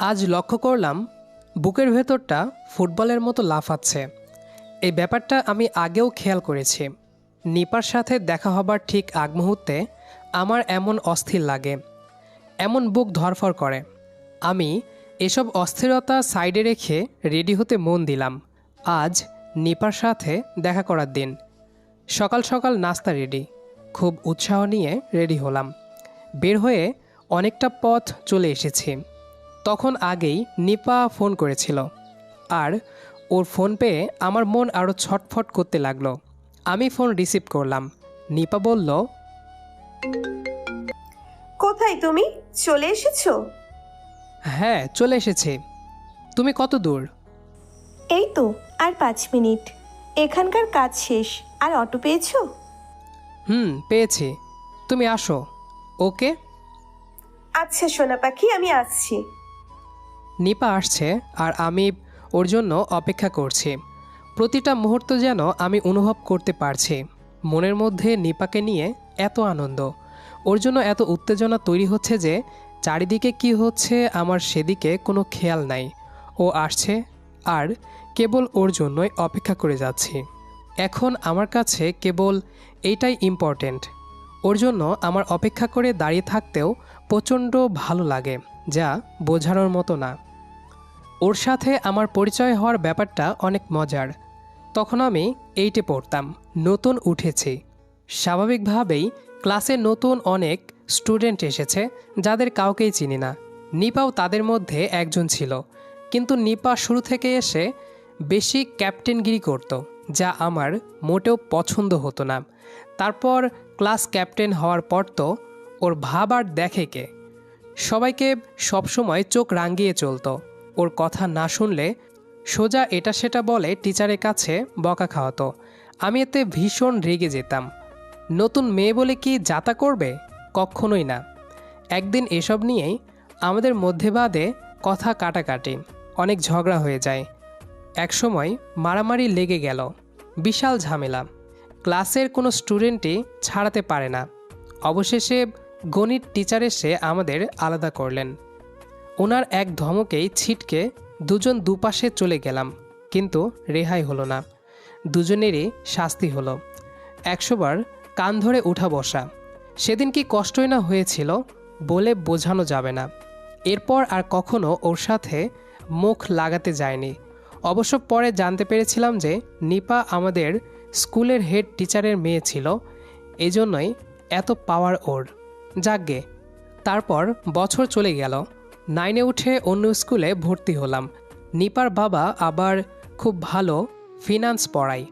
আজ লক্ষ্য করলাম, বুকের ভেতরটা ফুটবলের মতো লাফাচ্ছে। এই ব্যাপারটা আমি আগেও খেয়াল করেছি। নিপার সাথে দেখা হবার ঠিক আগ মুহূর্তে আমার এমন অস্থির লাগে। এমন বুক ধরফর করে। আমি এসব অস্থিরতা সাইডে রেখে রেডি হতে মন দিলাম। আজ নিপার সাথে দেখা করার দিন। সকাল সকাল নাস্তা রেডি। খুব উৎসাহ নিয়ে রেডি হলাম। বের হয়ে অনেকটা পথ চলে এসেছি। তখন আগেই নিপা ফোন করেছিল। আর ওর ফোন পেয়ে আমার মন আরও ছটফট করতে লাগল। আমি ফোন রিসিভ করলাম। নিপা বলল কোথায় তুমি? চলে এসেছ? হ্যাঁ চলে এসেছি। তুমি কত দূর? এই তো আর পাঁচ মিনিট। এখানকার কাজ শেষ। আর অটো পেয়েছ? হুম পেয়েছি। তুমি আসো। ওকে? আচ্ছা সোনা পাখি আমি আসছি। নিপা আসছে আর আমি ওর জন্য অপেক্ষা করছি। প্রতিটা মুহূর্ত যেন আমি অনুভব করতে পারছি। মনের মধ্যে নিপাকে নিয়ে এত আনন্দ। ওর জন্য এত উত্তেজনা তৈরি হচ্ছে যে চারিদিকে কি হচ্ছে আমার সেদিকে কোনো খেয়াল নাই। ও আসছে আর কেবল ওর জন্যই অপেক্ষা করে যাচ্ছি। এখন আমার কাছে কেবল এইটাই ইম্পর্ট্যান্ট ওর জন্য আমার অপেক্ষা করে দাঁড়িয়ে থাকতেও প্রচণ্ড ভালো লাগে, যা বোঝানোর মতো না। ওর সাথে আমার পরিচয় হওয়ার ব্যাপারটা অনেক মজার। তখন আমি এইটে পড়তাম, নতুন উঠেছি। স্বাভাবিকভাবেই ক্লাসে নতুন অনেক স্টুডেন্ট এসেছে, যাদের কাউকেই চিনি না। নিপাও তাদের মধ্যে একজন ছিল। কিন্তু নিপা শুরু থেকে এসে বেশি ক্যাপ্টেনগিরি করত, যা আমার মোটেও পছন্দ হতো না। তারপর ক্লাস ক্যাপ্টেন হওয়ার পর তো ওর ভাব আর দেখে কে? সবাইকে সবসময় চোখ রাঙিয়ে চলতো। ওর কথা না শুনলে সোজা এটা সেটা বলে টিচারের কাছে বকা খাওয়াতো। আমি এতে ভীষণ রেগে যেতাম। নতুন মেয়ে বলে কি যাতা করবে? কখনোই না। একদিন এসব নিয়েই আমাদের মধ্যে বাদে কথা কাটাকাটি। অনেক ঝগড়া হয়ে যায়। একসময় মারামারি লেগে গেল। বিশাল ঝামেলা। ক্লাসের কোনো স্টুডেন্টই ছাড়াতে পারে না। অবশেষে গণিত টিচার এসে আমাদের আলাদা করলেন। ওনার এক ধমকেই ছিটকে দুজন দুপাশে চলে গেলাম, কিন্তু রেহাই হলো না। দুজনেরই শাস্তি হলো। একশোবার কান ধরে উঠা বসা। সেদিন কি কষ্টই না হয়েছিল বলে বোঝানো যাবে না। এরপর আর কখনো ওর সাথে মুখ লাগাতে যায়নি। অবশ্য পরে জানতে পেরেছিলাম যে নিপা আমাদের স্কুলের হেড টিচারের মেয়ে ছিল, এজন্যই এত পাওয়ার ওর। যাকগে তারপর বছর চলে গেল। নাইনে উঠে অন্য স্কুলে ভর্তি হলাম। নিপার বাবা আবার খুব ভালো ফিনান্স পড়ায়।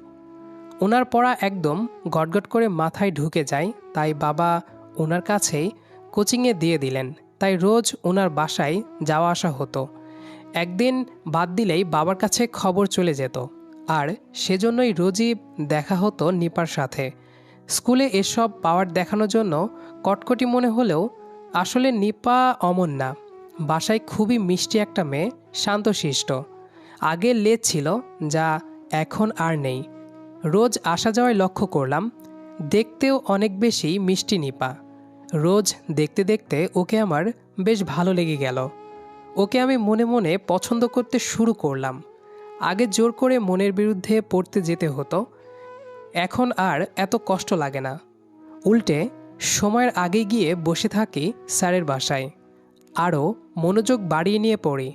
ওনার পড়া একদম গটগট করে মাথায় ঢুকে যায়, তাই বাবা ওনার কাছেই কোচিংয়ে দিয়ে দিলেন। তাই রোজ ওনার বাসায় যাওয়া আসা হতো। একদিন বাদ দিলেই বাবার কাছে খবর চলে যেত। আর সেজন্যই রোজই দেখা হতো নিপার সাথে। স্কুলে এসব পাওয়ার দেখানোর জন্য কটকটি মনে হলেও আসলে নিপা অমন না। বাসায় খুবই মিষ্টি একটা মেয়ে, শান্তশিষ্ট। আগে লেজ ছিল, যা এখন আর নেই। রোজ আসা যাওয়ায় লক্ষ্য করলাম, দেখতেও অনেক বেশি মিষ্টি নিপা। রোজ দেখতে দেখতে ওকে আমার বেশ ভালো লেগে গেল। ওকে আমি মনে মনে পছন্দ করতে শুরু করলাম। আগে জোর করে মনের বিরুদ্ধে পড়তে যেতে হতো। এখন আর এত কষ্ট লাগে না। উল্টে, সময়ের আগে গিয়ে বসে থাকি স্যারের বাসায়। আরও মনোযোগ বাড়িয়ে নিয়ে পড়ি।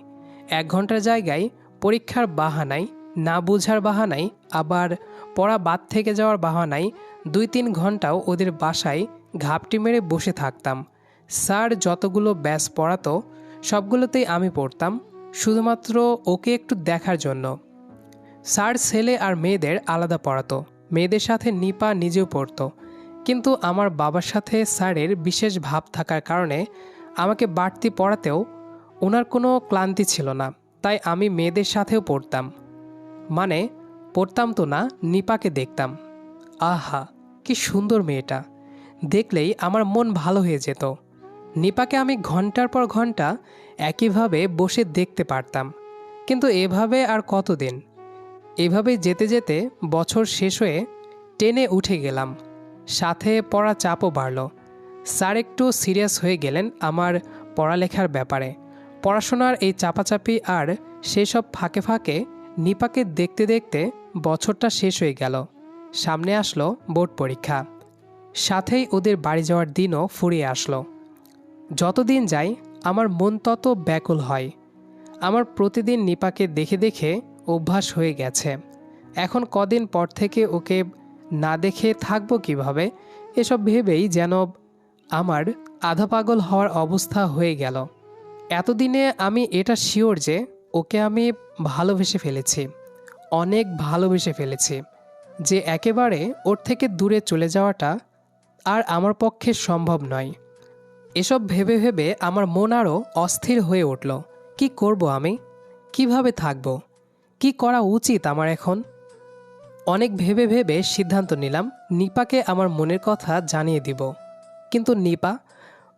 এক ঘণ্টার জায়গায় পরীক্ষার বাহানায়, না বোঝার বাহানায়, আবার পড়া বাদ থেকে যাওয়ার বাহানায় দুই তিন ঘন্টাও ওদের বাসায় ঘাপটি মেরে বসে থাকতাম। স্যার যতগুলো ব্যাস পড়াতো, সবগুলোতেই আমি পড়তাম, শুধুমাত্র ওকে একটু দেখার জন্য। স্যার ছেলে আর মেয়েদের আলাদা পড়াতো, মেয়েদের সাথে নিপা নিজেও পড়তো। কিন্তু আমার বাবার সাথে স্যারের বিশেষ ভাব থাকার কারণে আমাকে বাড়তি পড়াতেও ওনার কোনো ক্লান্তি ছিল না, তাই আমি মেয়েদের সাথেও পড়তাম। মানে পড়তাম তো না, নিপাকে দেখতাম। আহা, কি সুন্দর মেয়েটা। দেখলেই আমার মন ভালো হয়ে যেত। নিপাকে আমি ঘণ্টার পর ঘণ্টা একইভাবে বসে দেখতে পারতাম। কিন্তু এভাবে আর কতদিন? এভাবে যেতে যেতে বছর শেষ হয়ে টেনে উঠে গেলাম। সাথে পড়া চাপও বাড়ল। স্যার একটু সিরিয়াস হয়ে গেলেন আমার পড়ালেখার ব্যাপারে। পড়াশোনার এই চাপাচাপি আর সেসব ফাঁকে ফাঁকে, নিপাকে দেখতে দেখতে বছরটা শেষ হয়ে গেল। সামনে আসলো বোর্ড পরীক্ষা। সাথেই ওদের বাড়ি যাওয়ার দিনও ফুরিয়ে আসলো। যতদিন যাই, আমার মন তত ব্যাকুল হয়। আমার প্রতিদিন নিপাকে দেখে দেখে অভ্যাস হয়ে গেছে। এখন কদিন পর থেকে ওকে না দেখে থাকব কীভাবে, এসব ভেবেই যেন আমার আধা পাগল হওয়ার অবস্থা হয়ে গেল। এতদিনে আমি এটা শিওর যে ওকে আমি ভালোবেসে ফেলেছি, অনেক ভালোবেসে ফেলেছি, যে একেবারে ওর থেকে দূরে চলে যাওয়াটা আর আমার পক্ষে সম্ভব নয়। এসব ভেবে ভেবে আমার মন আরও অস্থির হয়ে উঠল, কি করব আমি? কীভাবে থাকব? কি করা উচিত আমার এখন? অনেক ভেবে ভেবে সিদ্ধান্ত নিলাম, নিপাকে আমার মনের কথা জানিয়ে দিব। কিন্তু নিপা,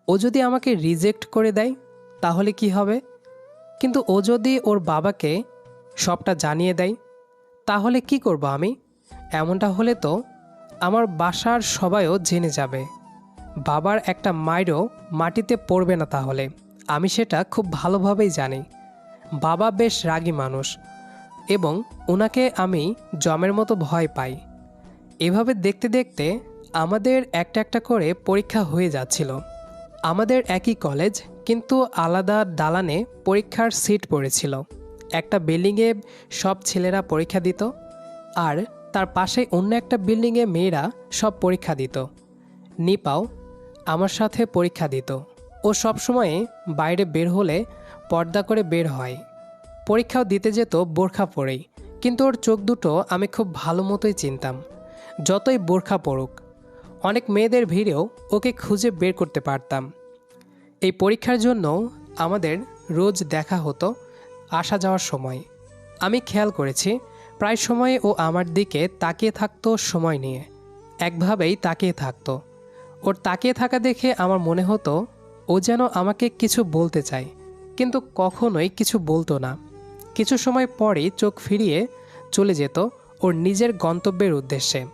ও যদি আমাকে রিজেক্ট করে দেয়, তাহলে কি হবে? কিন্তু ও যদি ওর বাবাকে সবটা জানিয়ে দেয়, তাহলে কি করব আমি? এমনটা হলে তো আমার বাসার সবাইও জেনে যাবে। বাবার একটা মায়েরও মাটিতে পড়বে না তাহলে। আমি সেটা খুব ভালোভাবেই জানি। বাবা বেশ রাগী মানুষ এবং ওনাকে আমি জমের মতো ভয় পাই। এভাবে দেখতে দেখতে আমাদের একটা একটা করে পরীক্ষা হয়ে যাচ্ছিল। আমাদের একই কলেজ কিন্তু আলাদা দালানে পরীক্ষার সিট পড়েছিল। একটা বিল্ডিংয়ে সব ছেলেরা পরীক্ষা দিত, আর তার পাশে অন্য একটা বিল্ডিংয়ে মেয়েরা সব পরীক্ষা দিত। নিপাও আমার সাথে পরীক্ষা দিত। ও সবসময়ে বাইরে বের হলে পর্দা করে বের হয়। পরীক্ষাও দিতে যেত বোরখা পরেই, কিন্তু ওর চোখ দুটো আমি খুব ভালো মতোই চিনতাম। যতই বোরখা পড়ুক অনেক মেয়েদের ভিড়েও ওকে খুঁজে বের করতে পারতাম। এই পরীক্ষার জন্য আমাদের রোজ দেখা হতো আসা যাওয়ার সময়। আমি খেয়াল করেছি, প্রায় সময়ে ও আমার দিকে তাকিয়ে থাকতো সময় নিয়ে। একভাবেই তাকিয়ে থাকতো। ওর তাকিয়ে থাকা দেখে আমার মনে হতো, ও যেন আমাকে কিছু বলতে চায়, কিন্তু কখনোই কিছু বলতো না। কিছু সময় পরেই চোখ ফিরিয়ে চলে যেত ওর নিজের গন্তব্যের উদ্দেশ্যে।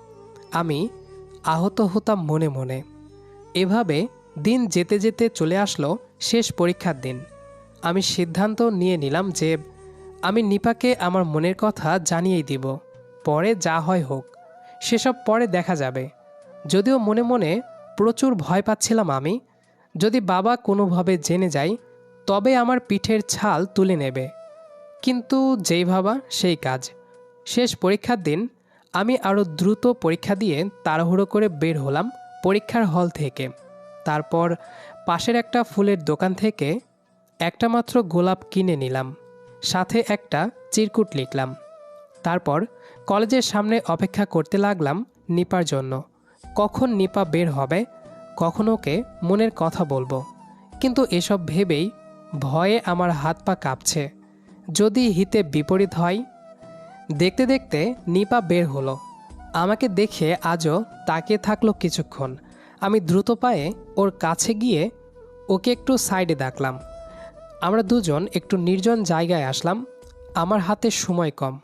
আমি আহত হতাম মনে মনে। এভাবে দিন যেতে যেতে চলে আসলো শেষ পরীক্ষার দিন। আমি সিদ্ধান্ত নিয়ে নিলাম যে আমি নিপাকে আমার মনের কথা জানিয়েই দিব। পরে যা হয় হোক, সেসব পরে দেখা যাবে। যদিও মনে মনে প্রচুর ভয় পাচ্ছিলাম আমি। যদি বাবা কোনোভাবে জেনে যায়, তবে আমার পিঠের ছাল তুলে নেবে। কিন্তু যেই ভাবা সেই কাজ। শেষ পরীক্ষার দিন আমি আরও দ্রুত পরীক্ষা দিয়ে তাড়াহুড়ো করে বের হলাম পরীক্ষার হল থেকে। তারপর পাশের একটা ফুলের দোকান থেকে একটা মাত্র গোলাপ কিনে নিলাম, সাথে একটা চিরকুট লিখলাম। তারপর কলেজের সামনে অপেক্ষা করতে লাগলাম নিপার জন্য, কখন নিপা বের হবে, কখন ওকে মনের কথা বলব। কিন্তু এসব ভেবেই ভয়ে আমার হাত পা কাঁপছে। যদি হিতে বিপরীত হয় দেখতে দেখতে নিপা বের হলো। আমাকে দেখে আজও তাকিয়ে থাকল কিছুক্ষণ। আমি দ্রুত পায়ে ওর কাছে গিয়ে ওকে একটু সাইডে ডাকলাম। আমরা দুজন একটু নির্জন জায়গায় আসলাম। আমার হাতে সময় কম।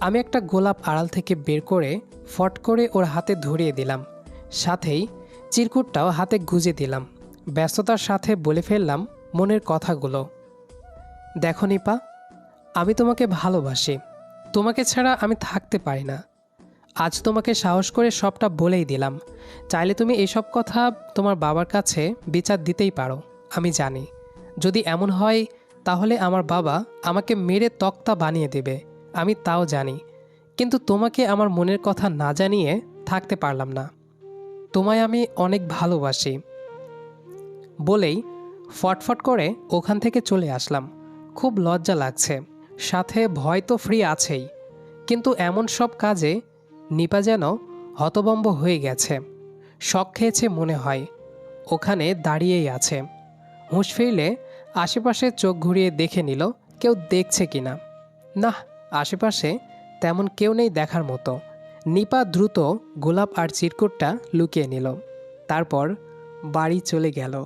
আমি একটা গোলাপ আড়াল থেকে বের করে ফট করে ওর হাতে ধরিয়ে দিলাম। সাথেই চিরকুটটাও হাতে গুজে দিলাম। ব্যস্ততার সাথে বলে ফেললাম মনের কথাগুলো। দেখো নিপা, আমি তোমাকে ভালোবাসি। তোমাকে ছাড়া আমি থাকতে পারি না। আজ তোমাকে সাহস করে সবটা বলেই দিলাম। চাইলে তুমি এসব কথা তোমার বাবার কাছে বিচার দিতেই পারো, আমি জানি। যদি এমন হয়, তাহলে আমার বাবা আমাকে মেরে তক্তা বানিয়ে দেবে, আমি তাও জানি। কিন্তু তোমাকে আমার মনের কথা না জানিয়ে থাকতে পারলাম না। তোমায় আমি অনেক ভালোবাসি। বলেই ফটফট করে ওখান থেকে চলে আসলাম। খুব লজ্জা লাগছে। সাথে ভয় তো ফ্রি আছেই। কিন্তু এমন সব কাজে নিপা যেন হতবম্ব হয়ে গেছে। শখ খেয়েছে মনে হয়। ওখানে দাঁড়িয়েই আছে। হুঁশ ফিরলে আশেপাশে চোখ ঘুরিয়ে দেখে নিল কেউ দেখছে কিনা। না আশেপাশে তেমন কেউ নেই দেখার মতো। নিপা দ্রুত গোলাপ আর চিরকুটটা লুকিয়ে নিল। তারপর বাড়ি চলে গেল।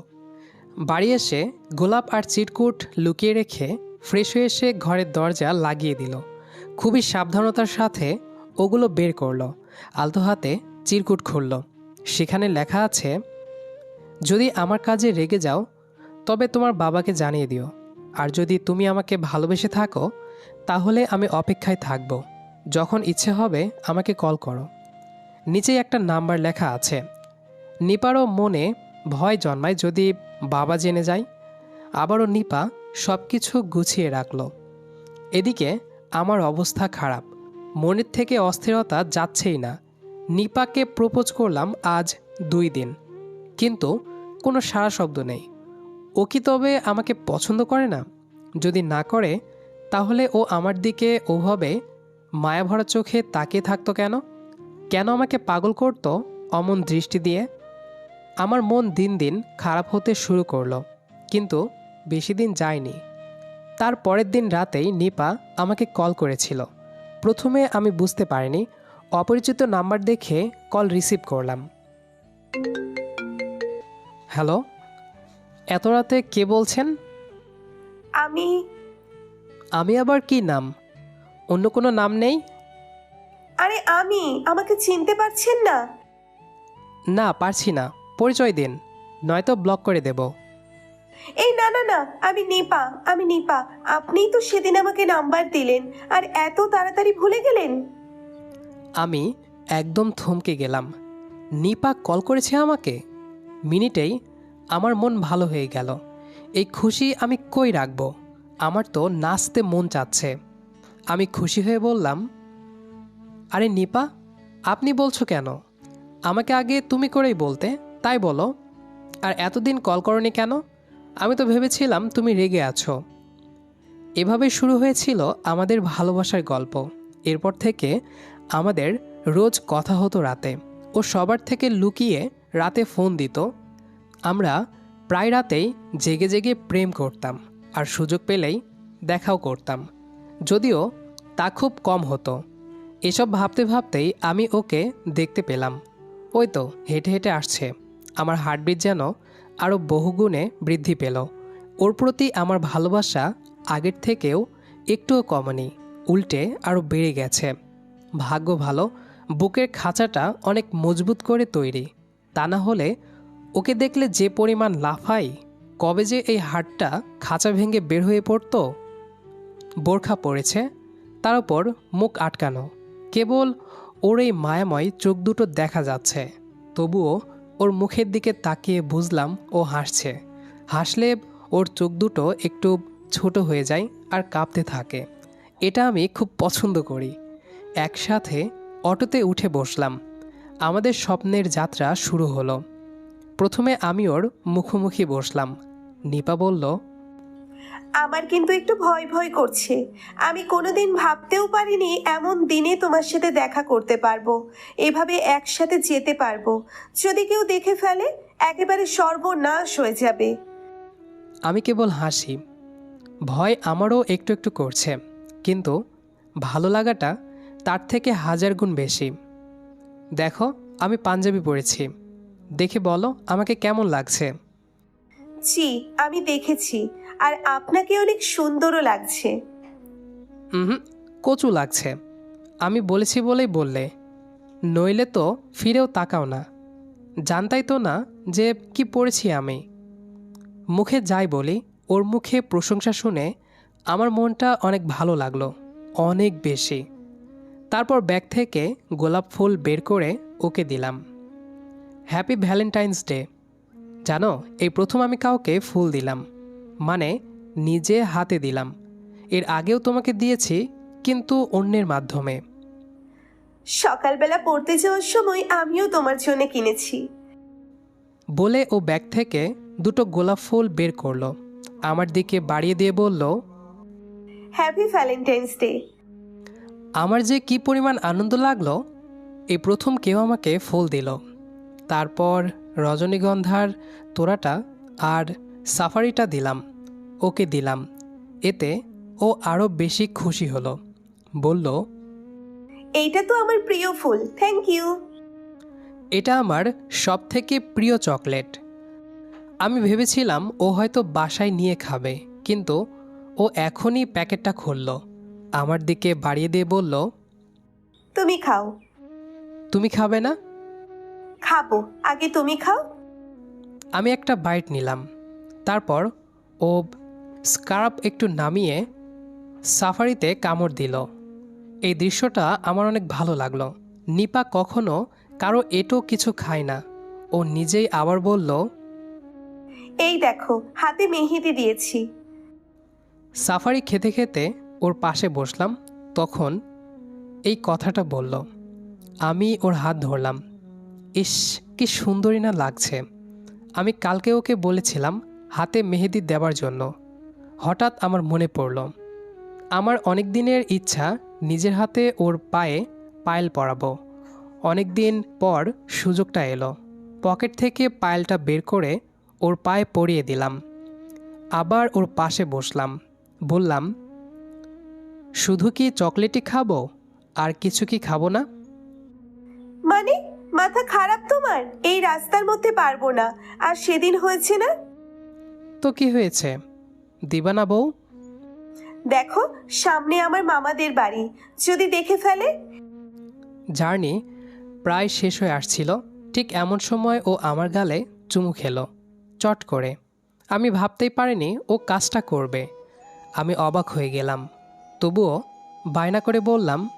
বাড়ি এসে গোলাপ আর চিরকুট লুকিয়ে রেখে ফ্রেশ হয়ে এসে ঘরের দরজা লাগিয়ে দিল। খুবই সাবধানতার সাথে ওগুলো বের করল। আলতো হাতে চিরকুট খুলল। সেখানে লেখা আছে, যদি আমার কাজে রেগে যাও, তবে তোমার বাবাকে জানিয়ে দিও। আর যদি তুমি আমাকে ভালোবেসে থাকো, তাহলে আমি অপেক্ষায় থাকব। যখন ইচ্ছে হবে, আমাকে কল করো। নিচেই একটা নাম্বার লেখা আছে, নিপারও মনে ভয় জন্মায় যদি বাবা জেনে যায়। আবারও নিপা সব কিছু গুছিয়ে রাখল। এদিকে আমার অবস্থা খারাপ। মনের থেকে অস্থিরতা যাচ্ছেই না। নিপাকে প্রপোজ করলাম আজ দুই দিন। কিন্তু কোনো সারা শব্দ নেই। ও কি তবে আমাকে পছন্দ করে না? যদি না করে, তাহলে ও আমার দিকে ওভাবে মায়াভরা চোখে তাকিয়ে থাকতো কেন? কেন আমাকে পাগল করতো অমন দৃষ্টি দিয়ে? আমার মন দিন দিন খারাপ হতে শুরু করল। কিন্তু বেশি দিন যায়নি। তার পরের দিন রাতেই নিপা আমাকে কল করেছিল। প্রথমে আমি বুঝতে পারিনি অপরিচিত নাম্বার দেখে কল রিসিভ করলাম। হ্যালো এত রাতে কে বলছেন? আমি। আমি আবার কি নাম? অন্য কোনো নাম নেই? আরে আমি আমাকে চিনতে পারছেন না। না পারছি না। পরিচয় দিন নয়তো ব্লক করে দেব। এই না না না, আমি নিপা আমি নিপা। আপনিই তো সেদিন আমাকে নাম্বার দিলেন, আর এত তাড়াতাড়ি ভুলে গেলেন? আমি একদম থমকে গেলাম। নিপা কল করেছে আমাকে? মিনিটেই আমার মন ভালো হয়ে গেল। এই খুশি আমি কই রাখব? আমার তো নাচতে মন চাচ্ছে। আমি খুশি হয়ে বললাম, আরে নিপা, আপনি বলছো কেন? আমাকে আগে তুমি করেই বলতে, তাই বলো। আর এতদিন কল করনি কেন? আমি তো ভেবেছিলাম তুমি রেগে আছো। এভাবে শুরু হয়েছিল আমাদের ভালোবাসার গল্প। এরপর থেকে আমাদের রোজ কথা হতো রাতে ও সবার থেকে লুকিয়ে রাতে ফোন দিত। আমরা প্রায় রাতেই জেগে জেগে প্রেম করতাম আর সুযোগ পেলেই দেখাও করতাম। যদিও তা খুব কম হতো। এসব ভাবতে ভাবতেই আমি ওকে দেখতে পেলাম। ওই তো হেঁটে হেঁটে আসছে। আমার হার্টবিট যেন আরও বহুগুণে বৃদ্ধি পেল। ওর প্রতি আমার ভালোবাসা আগের থেকেও একটুও কমেনি, উল্টে আরও বেড়ে গেছে। ভাগ্য ভালো, বুকের খাঁচাটা অনেক মজবুত করে তৈরি। তা না হলে ওকে দেখলে যে পরিমাণ লাফাই, কবে যে এই হাড়টা খাঁচা ভেঙে বের হয়ে পড়তো। বোরখা পড়েছে, তার উপর মুখ আটকানো। কেবল ওর এই মায়াময় চোখ দুটো দেখা যাচ্ছে, তবুও ওর মুখের দিকে তাকিয়ে বুঝলাম ও হাসছে। হাসলে ওর চোখ দুটো একটু ছোট হয়ে যায় আর কাঁপতে থাকে। এটা আমি খুব পছন্দ করি। একসাথে অটোতে উঠে বসলাম। আমাদের স্বপ্নের যাত্রা শুরু হলো। প্রথমে আমি ওর মুখোমুখি বসলাম। নিপা বলল আমার কিন্তু একটু ভয় ভয় করছে। আমি কোনোদিন ভাবতেও পারিনি এমন দিনে তোমার সাথে দেখা করতে পারব। এভাবে একসাথে যেতে পারব। যদি কেউ দেখে ফেলে একেবারে সর্বনাশ হয়ে যাবে। আমি কেবল হাসি। ভয় আমারও একটু একটু করছে। কিন্তু ভালো লাগাটা তার থেকে হাজার গুণ বেশি। দেখো আমি পাঞ্জাবি পরেছি। দেখে বলো আমাকে কেমন লাগছে? জি আমি দেখেছি। আর আপনাকে অনেক সুন্দরও লাগছে। হুম কচু লাগছে। আমি বলেছি বলেই বললে। নইলে তো ফিরেও তাকাও না। জানতাই তো না যে কি পড়েছি আমি। মুখে যাই বলি, ওর মুখে প্রশংসা শুনে আমার মনটা অনেক ভালো লাগল, অনেক বেশি। তারপর ব্যাগ থেকে গোলাপ ফুল বের করে ওকে দিলাম। হ্যাপি ভ্যালেন্টাইন্স ডে জানো, এই প্রথম আমি কাউকে ফুল দিলাম। মানে নিজে হাতে দিলাম। এর আগেও তোমাকে দিয়েছি কিন্তু অন্যের মাধ্যমে। সকালবেলা পড়তে যাওয়ার সময় আমিও তোমার জন্য কিনেছি। বলে ও ব্যাগ থেকে দুটো গোলাপ ফুল বের করল। আমার দিকে বাড়িয়ে দিয়ে বলল হ্যাপি ভ্যালেন্টাইন্স ডে আমার যে কি পরিমাণ আনন্দ লাগল এই প্রথম কেউ আমাকে ফুল দিল। তারপর রজনীগন্ধার তোড়াটা আর সাফারিটা দিলাম ওকে দিলাম। এতে ও আরও বেশি খুশি হলো। বলল এইটা তো আমার প্রিয় ফুল থ্যাংক ইউ। এটা আমার সব থেকে প্রিয় চকলেট। আমি ভেবেছিলাম ও হয়তো বাসায় নিয়ে খাবে কিন্তু ও এখনই প্যাকেটটা খুলল। আমার দিকে বাড়িয়ে দিয়ে বলল তুমি খাও। তুমি খাবে না? খাব আগে তুমি খাও। আমি একটা বাইট নিলাম। তারপর ও স্কার্প একটু নামিয়ে সাফারিতে কামড় দিল। এই দৃশ্যটা আমার অনেক ভালো লাগল। নিপা কখনো কারও এটো কিছু খায় না। ও নিজেই আবার বলল এই দেখো হাতে মেহেদি দিয়েছি। সাফারি খেতে খেতে ওর পাশে বসলাম। তখন এই কথাটা বলল আমি ওর হাত ধরলাম। ইস কি সুন্দরী না লাগছে। আমি কালকে ওকে বলেছিলাম হাতে মেহেদি দেওয়ার জন্য। হঠাৎ আমার মনে পড়ল, আমার অনেক দিনের ইচ্ছা নিজের হাতে ওর পায়ে পায়েল পরাবো। অনেক দিন পর সুযোগটা এলো, পকেট থেকে পায়েলটা বের করে ওর পায়ে পরিয়ে দিলাম। আবার ওর পাশে বসলাম, বললাম, শুধু কি চকলেটই খাব? আর কিছু কি খাব না? মানে মাথা খারাপ তোমার? এই রাস্তার মধ্যে পারব না। আর সেদিন হয়েছে না তো কি হয়েছে? দিবা না বউ? দেখো সামনে আমার মামাদের বাড়ি। যদি দেখে ফেলে? জার্নি প্রায় শেষ হয়ে আসছিল। ঠিক এমন সময় ও আমার গালে চুমু খেলো। চট করে। আমি ভাবতেই পারিনি ও কাজটা করবে। আমি অবাক হয়ে গেলাম। তবুও বায়না করে বললাম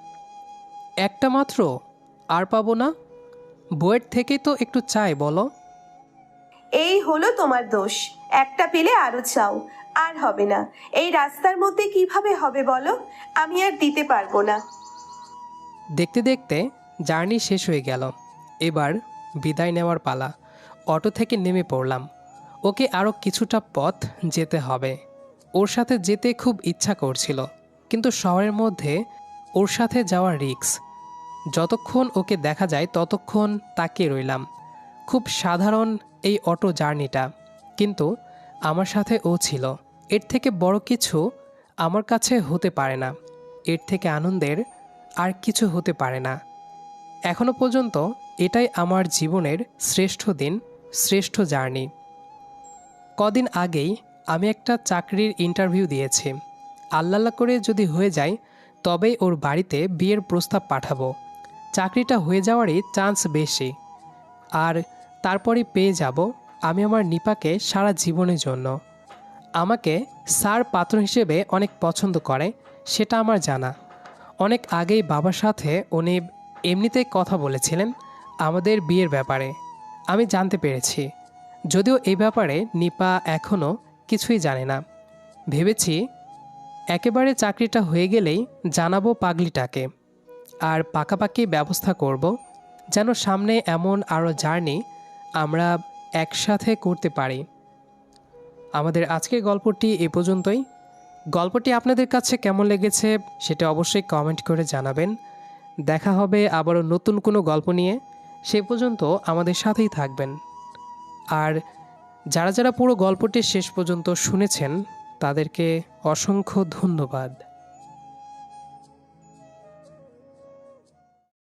একটা মাত্র? আর পাবো না? বইয়ের থেকেই তো একটু চাই বলো। এই হলো তোমার দোষ। একটা পেলে আরও চাও। আর হবে না। এই রাস্তার মধ্যে কীভাবে হবে বলো? আমি আর দিতে পারব না। দেখতে দেখতে জার্নি শেষ হয়ে গেল। এবার বিদায় নেওয়ার পালা। অটো থেকে নেমে পড়লাম। ওকে আরও কিছুটা পথ যেতে হবে। ওর সাথে যেতে খুব ইচ্ছা করছিল, কিন্তু শহরের মধ্যে ওর সাথে যাওয়া রিক্স যতক্ষণ ওকে দেখা যায়, ততক্ষণ তাকিয়ে রইলাম। খুব সাধারণ এই অটো জার্নিটা। কিন্তু আমার সাথে ও ছিল। এর থেকে বড় কিছু আমার কাছে হতে পারে না। এর থেকে আনন্দের আর কিছু হতে পারে না। এখনও পর্যন্ত এটাই আমার জীবনের শ্রেষ্ঠ দিন, শ্রেষ্ঠ জার্নি। কদিন আগেই আমি একটা চাকরির ইন্টারভিউ দিয়েছি। আল্লাহ করে যদি হয়ে যায়, তবেই ওর বাড়িতে বিয়ের প্রস্তাব পাঠাবো। চাকরিটা হয়ে যাওয়ারই চান্স বেশি। আর তারপরে পেয়ে যাব আমি আমার নিপাকে সারা জীবনের জন্য। আমাকে স্যার পাত্র হিসেবে অনেক পছন্দ করে, সেটা আমার জানা। অনেক আগেই বাবার সাথে উনি এমনিতেই কথা বলেছিলেন আমাদের বিয়ের ব্যাপারে। আমি জানতে পেরেছি। যদিও এই ব্যাপারে নিপা এখনও কিছুই জানে না। ভেবেছি একেবারে চাকরিটা হয়ে গেলেই জানাব পাগলিটাকে। আর পাকাপাকি ব্যবস্থা করব, যেন সামনে এমন আরও জার্নি আমরা একসাথে করতে পারি। আমাদের আজকের গল্পটি এ পর্যন্তই। গল্পটি আপনাদের কাছে কেমন লেগেছে সেটা অবশ্যই কমেন্ট করে জানাবেন। দেখা হবে আবারও নতুন কোনো গল্প নিয়ে। সে পর্যন্ত আমাদের সাথেই থাকবেন। আর যারা যারা পুরো গল্পটি শেষ পর্যন্ত শুনেছেন, তাদেরকে অসংখ্য ধন্যবাদ।